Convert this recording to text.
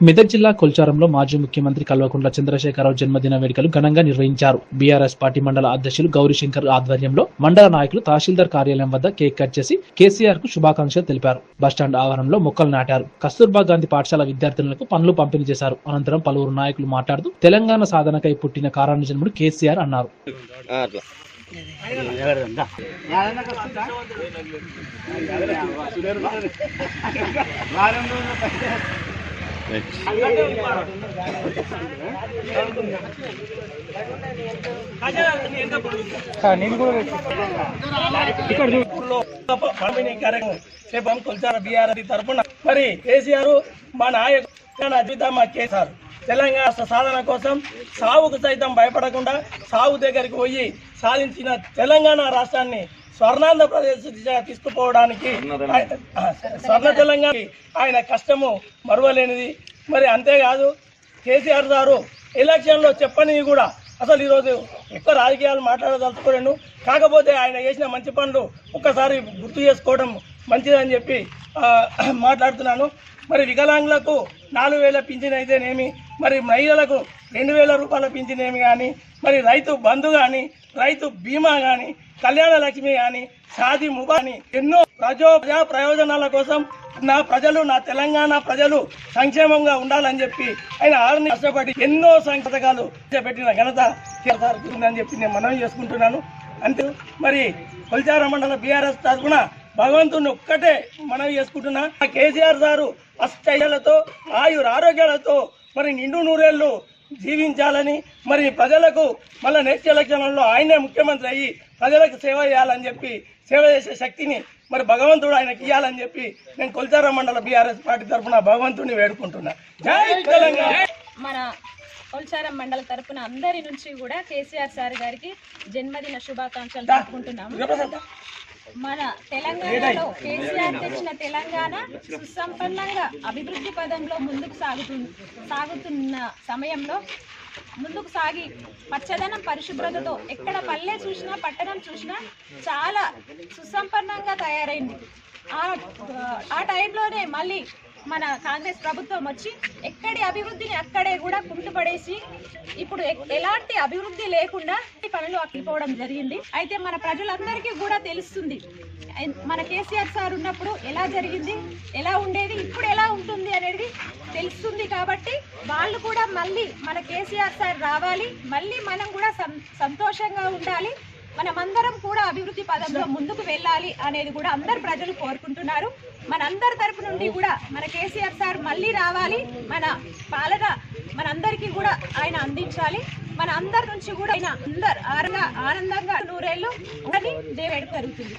మెదక్ జిల్లా కొల్చారంలో మాజీ ముఖ్యమంత్రి కల్వకుంట్ల చంద్రశేఖరరావు జన్మదిన వేడుకలు ఘనంగా నిర్వహించారు. బీఆర్ఎస్ పార్టీ మండల అధ్యక్షులు గౌరీశంకర్ ఆధ్వర్యంలో మండల నాయకులు తహసీల్దార్ కార్యాలయం వద్ద కేక్ కట్ చేసి కేసీఆర్కు శుభాకాంక్షలు తెలిపారు. బస్టాండ్ ఆవరణలో మొక్కలు నాటారు. కస్తూర్బా గాంధీ పాఠశాల విద్యార్థులకు పనులు పంపిణీ చేశారు. అనంతరం పలువురు నాయకులు మాట్లాడుతూ తెలంగాణ సాధనకై పుట్టిన కారణజన్ముడు కేసీఆర్ అన్నారు ఆ, అట్లా ఊర్లో పంపిణీ కార్యక్రమం రేపు బీఆర్ తరఫున మరి కేసీఆర్ మా నాయకుడు అద్భుత మా కేసీఆర్ తెలంగాణ రాష్ట్ర సాధన కోసం సావుకు సైతం భయపడకుండా సాగు దగ్గరికి పోయి సాధించిన తెలంగాణ రాష్ట్రాన్ని స్వర్ణాంధ్రప్రదేశ్ దిశగా తీసుకుపోవడానికి స్వర్ణ తెలంగాణ ఆయన కష్టము మరువలేనిది. మరి అంతేకాదు కేసీఆర్ గారు ఎలక్షన్లో చెప్పనివి కూడా అసలు ఈరోజు ఎక్కువ రాజకీయాలు మాట్లాడదలుచుకోలేను. కాకపోతే ఆయన చేసిన మంచి పనులు ఒక్కసారి గుర్తు చేసుకోవడం మంచిదని చెప్పి మాట్లాడుతున్నాను. మరి వికలాంగులకు నాలుగు వేల పింఛన్ అయితేనేమి? మరి మహిళలకు రెండు వేల రూపాయల పింఛన్ ఏమి కానీ? మరి రైతు బంధు కానీ రైతు బీమా కానీ కళ్యాణ లక్ష్మి అని షాది ముబాని ఎన్నో ప్రజో ప్రజా ప్రయోజనాల కోసం నా ప్రజలు నా తెలంగాణ ప్రజలు సంక్షేమంగా ఉండాలని చెప్పి ఆయన ఆరుని కష్టపడి ఎన్నో సంకటకాలు పథకాలు పెట్టిన ఘనత కేసీఆర్ ఉందని చెప్పి నేను మనవి చేసుకుంటున్నాను. అంతే మరి కొలిచార మండల బీఆర్ఎస్ తరఫున భగవంతుని ఒక్కటే మనవి చేసుకుంటున్నా. కేసీఆర్ సారు అష్టైలతో ఆయుర ఆరోగ్యాలతో మరి నిండు నూరేళ్ళు జీవించాలని మరి ప్రజలకు మళ్ళీ నెక్స్ట్ ఎలక్షన్లలో ఆయనే ముఖ్యమంత్రి అయ్యి ప్రజలకు సేవ చేయాలని చెప్పి సేవ చేసే శక్తిని మరి భగవంతుడు ఆయనకి ఇవ్వాలని చెప్పి నేను కొల్చార మండల బీఆర్ఎస్ పార్టీ తరఫున భగవంతుడిని వేడుకుంటున్నా. జై తెలంగాణ! మన కొల్చారం మండల తరపున అందరి నుంచి కూడా కేసీఆర్ సార్ గారికి జన్మదిన శుభాకాంక్షలు తెలుపుకుంటున్నాము. మన తెలంగాణలో కేసీఆర్ తెచ్చిన తెలంగాణ సుసంపన్నంగా అభివృద్ధి పదంలో ముందుకు సాగుతుంది సాగుతున్న సమయంలో ముందుకు సాగి పచ్చదనం పరిశుభ్రతతో ఎక్కడ పల్లె చూసినా పట్టణం చూసినా చాలా సుసంపన్నంగా తయారైంది. ఆ ఆ టైంలోనే మళ్ళీ మన కాంగ్రెస్ ప్రభుత్వం వచ్చి ఎక్కడి అభివృద్ధిని అక్కడే కూడా కుంటుపడేసి ఇప్పుడు ఎలాంటి అభివృద్ధి లేకుండా పనులు ఆగిపోవడం జరిగింది. అయితే మన ప్రజలందరికీ కూడా తెలుస్తుంది. మన కేసీఆర్ సార్ ఉన్నప్పుడు ఎలా జరిగింది ఎలా ఉండేది ఇప్పుడు ఎలా ఉంటుంది అనేది తెలుస్తుంది కాబట్టి వాళ్ళు కూడా మళ్ళీ మన కేసీఆర్ సార్ రావాలి మళ్ళీ మనం కూడా సం- సంతోషంగా ఉండాలి మనమందరం కూడా అభివృద్ధి పదంలో ముందుకు వెళ్ళాలి అనేది కూడా అందరు ప్రజలు కోరుకుంటున్నారు. మనందరి తరపు నుండి కూడా మన కేసీఆర్ సార్ మళ్ళీ రావాలి. మన పాలన మనందరికీ కూడా ఆయన అందించాలి. మన అందరి నుంచి కూడా ఆయన అందరు ఆనందంగా ఆనందంగా నూరేళ్ళు అని దేవేడు జరుగుతుంది